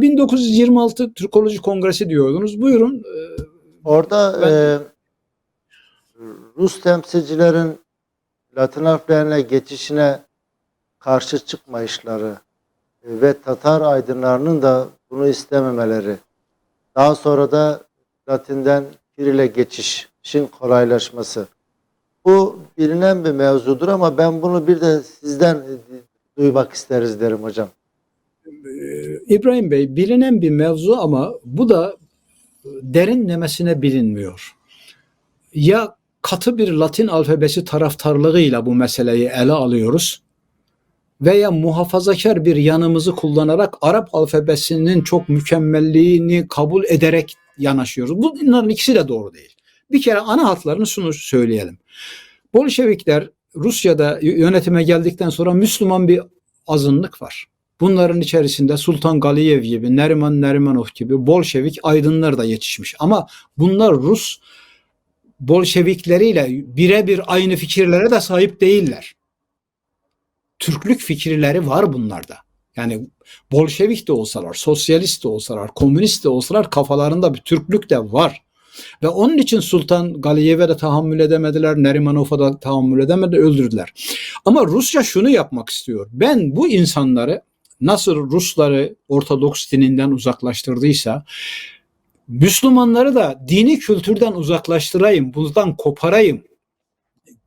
1926 Türkoloji Kongresi diyordunuz. Buyurun. Ee, Orada Ben- e, Rus temsilcilerin Latin harflerine geçişine karşı çıkmayışları e, ve Tatar aydınlarının da bunu istememeleri. Daha sonra da Latin'den Kiril'e geçişin kolaylaşması. Bu bilinen bir mevzudur ama ben bunu bir de sizden e, duymak isteriz derim hocam. Ee, İbrahim Bey bilinen bir mevzu ama bu da derinlemesine bilinmiyor. Ya katı bir Latin alfabesi taraftarlığıyla bu meseleyi ele alıyoruz veya muhafazakar bir yanımızı kullanarak Arap alfabesinin çok mükemmelliğini kabul ederek yanaşıyoruz. Bunların ikisi de doğru değil. Bir kere ana hatlarını şunu söyleyelim. Bolşevikler Rusya'da yönetime geldikten sonra Müslüman bir azınlık var. Bunların içerisinde Sultan Galiyev gibi, Neriman Nerimanov gibi Bolşevik aydınlar da yetişmiş. Ama bunlar Rus Bolşevikleriyle birebir aynı fikirlere de sahip değiller. Türklük fikirleri var bunlarda. Yani Bolşevik de olsalar, sosyalist de olsalar, komünist de olsalar kafalarında bir Türklük de var. Ve onun için Sultan Galiyev'e de tahammül edemediler, Nerimanov'a da tahammül edemediler, öldürdüler. Ama Rusya şunu yapmak istiyor. Ben bu insanları nasıl Rusları Ortodoks dininden uzaklaştırdıysa Müslümanları da dini kültürden uzaklaştırayım, bundan koparayım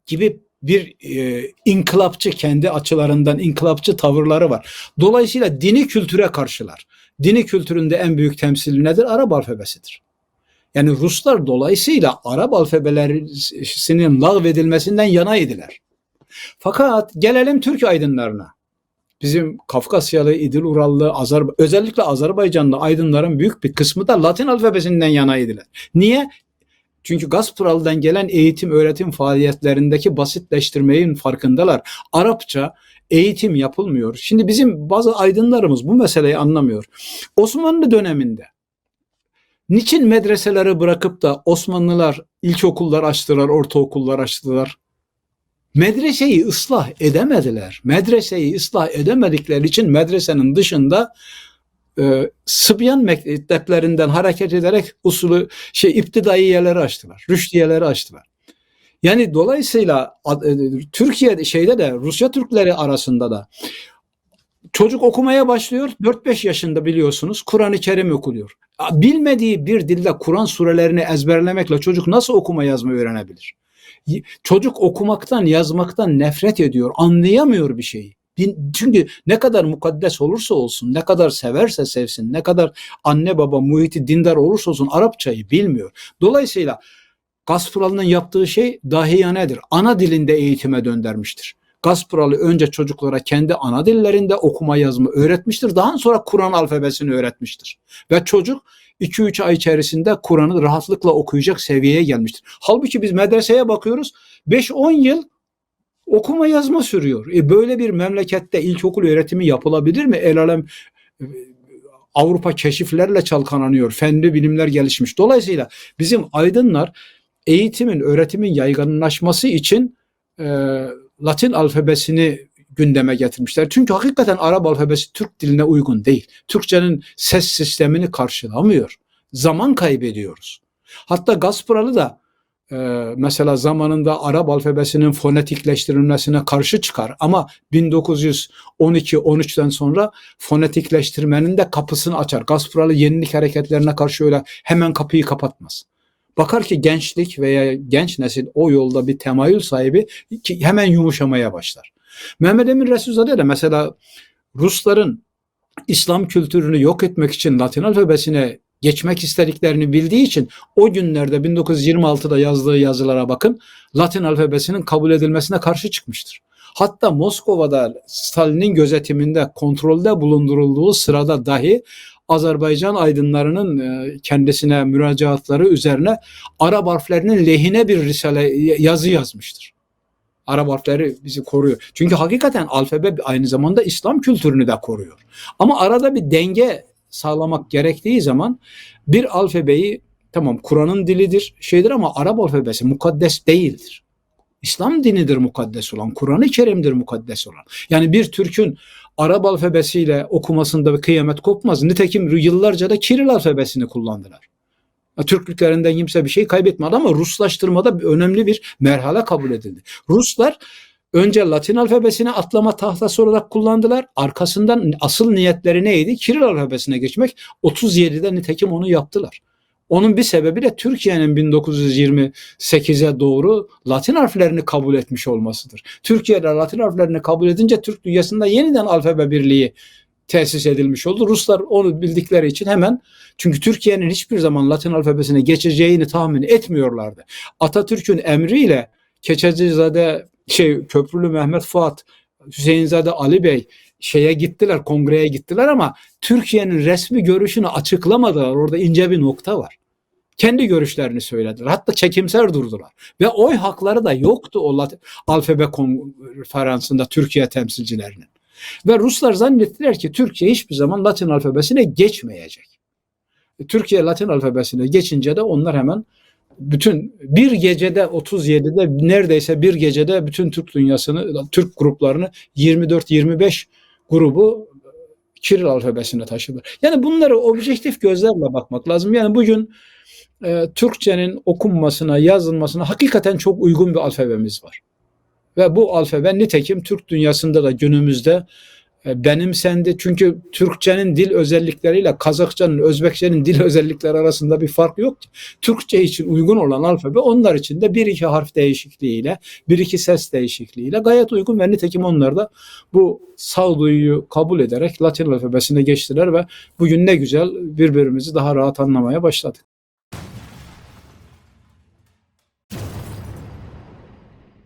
gibi bir e, inkılapçı kendi açılarından inkılapçı tavırları var. Dolayısıyla dini kültüre karşılar. Dini kültüründe en büyük temsili nedir? Arap alfabesidir. Yani Ruslar dolayısıyla Arap alfabelerinin lağvedilmesinden yanaydılar. Fakat gelelim Türk aydınlarına. Bizim Kafkasyalı, İdil Urallı, Azerba özellikle Azerbaycanlı aydınların büyük bir kısmı da Latin alfabesinden yanaydılar. Niye? Çünkü Gazpral'dan gelen eğitim öğretim faaliyetlerindeki basitleştirmeyin farkındalar. Arapça eğitim yapılmıyor. Şimdi bizim bazı aydınlarımız bu meseleyi anlamıyor. Osmanlı döneminde niçin medreseleri bırakıp da Osmanlılar ilkokullar açtılar, ortaokullar açtılar? Medreseyi ıslah edemediler. Medreseyi ıslah edemedikleri için medresenin dışında e, Sıbyan mekteplerinden hareket ederek usulü şey iptidaiyeleri açtılar. Rüştiyeleri açtılar. Yani dolayısıyla e, Türkiye şeyde de Rusya Türkleri arasında da çocuk okumaya başlıyor. 4-5 yaşında biliyorsunuz Kur'an-ı Kerim okuyor. Bilmediği bir dilde Kur'an surelerini ezberlemekle çocuk nasıl okuma yazma öğrenebilir? Çocuk okumaktan, yazmaktan nefret ediyor. Anlayamıyor bir şeyi. Çünkü ne kadar mukaddes olursa olsun, ne kadar severse sevsin, ne kadar anne baba muhiti dindar olursa olsun Arapçayı bilmiyor. Dolayısıyla Gasparalı'nın yaptığı şey dahiyanedir. Ana dilinde eğitime döndürmüştür. Gasparalı önce çocuklara kendi ana dillerinde okuma yazma öğretmiştir. Daha sonra Kur'an alfabesini öğretmiştir. Ve çocuk 2-3 ay içerisinde Kur'an'ı rahatlıkla okuyacak seviyeye gelmiştir. Halbuki biz medreseye bakıyoruz 5-10 yıl okuma yazma sürüyor. E böyle bir memlekette ilkokul öğretimi yapılabilir mi? El alem e, Avrupa keşiflerle çalkananıyor. Fenli bilimler gelişmiş. Dolayısıyla bizim aydınlar eğitimin, öğretimin yaygınlaşması için e, Latin alfabesini gündeme getirmişler. Çünkü hakikaten Arap alfabesi Türk diline uygun değil. Türkçenin ses sistemini karşılamıyor. Zaman kaybediyoruz. Hatta Gasparalı da e, mesela zamanında Arap alfabesinin fonetikleştirilmesine karşı çıkar ama 1912-13'ten sonra fonetikleştirmenin de kapısını açar. Gasparalı yenilik hareketlerine karşı öyle hemen kapıyı kapatmaz. Bakar ki gençlik veya genç nesil o yolda bir temayül sahibi ki hemen yumuşamaya başlar. Mehmet Emin Resulzade de mesela Rusların İslam kültürünü yok etmek için Latin alfabesine geçmek istediklerini bildiği için o günlerde 1926'da yazdığı yazılara bakın Latin alfabesinin kabul edilmesine karşı çıkmıştır. Hatta Moskova'da Stalin'in gözetiminde kontrolde bulundurulduğu sırada dahi Azerbaycan aydınlarının e, kendisine müracaatları üzerine Arap harflerinin lehine bir risale yazı yazmıştır. Arap harfleri bizi koruyor. Çünkü hakikaten alfabe aynı zamanda İslam kültürünü de koruyor. Ama arada bir denge sağlamak gerektiği zaman bir alfabeyi tamam Kur'an'ın dilidir şeydir ama Arap alfabesi mukaddes değildir. İslam dinidir mukaddes olan, Kur'an-ı Kerim'dir mukaddes olan. Yani bir Türk'ün Arap alfabesiyle okumasında bir kıyamet kopmaz. Nitekim yıllarca da Kiril alfabesini kullandılar. Türklüklerinden kimse bir şey kaybetmedi ama Ruslaştırmada önemli bir merhale kabul edildi. Ruslar önce Latin alfabesini atlama tahtası olarak kullandılar. Arkasından asıl niyetleri neydi? Kiril alfabesine geçmek. 37'de nitekim onu yaptılar. Onun bir sebebi de Türkiye'nin 1928'e doğru Latin harflerini kabul etmiş olmasıdır. Türkiye'de Latin harflerini kabul edince Türk dünyasında yeniden alfabe birliği tesis edilmiş oldu. Ruslar onu bildikleri için hemen çünkü Türkiye'nin hiçbir zaman Latin alfabesine geçeceğini tahmin etmiyorlardı. Atatürk'ün emriyle Keçecizade şey Köprülü Mehmet Fuat, Hüseyinzade Ali Bey şeye gittiler, kongreye gittiler ama Türkiye'nin resmi görüşünü açıklamadılar. Orada ince bir nokta var. Kendi görüşlerini söylediler. Hatta çekimser durdular. Ve oy hakları da yoktu o Lat- alfabe konferansında Türkiye temsilcilerinin. Ve Ruslar zannettiler ki Türkiye hiçbir zaman Latin alfabesine geçmeyecek. Türkiye Latin alfabesine geçince de onlar hemen bütün bir gecede 37'de neredeyse bir gecede bütün Türk dünyasını, Türk gruplarını 24-25 grubu Kiril alfabesine taşıdı. Yani bunları objektif gözlerle bakmak lazım. Yani bugün e, Türkçenin okunmasına, yazılmasına hakikaten çok uygun bir alfabemiz var. Ve bu alfabe nitekim Türk dünyasında da günümüzde e, benimsendi. Çünkü Türkçenin dil özellikleriyle Kazakçanın, Özbekçenin dil özellikleri arasında bir fark yok. Türkçe için uygun olan alfabe onlar için de bir iki harf değişikliğiyle, bir iki ses değişikliğiyle gayet uygun ve nitekim onlar da bu sağduyuyu kabul ederek Latin alfabesine geçtiler ve bugün ne güzel birbirimizi daha rahat anlamaya başladık.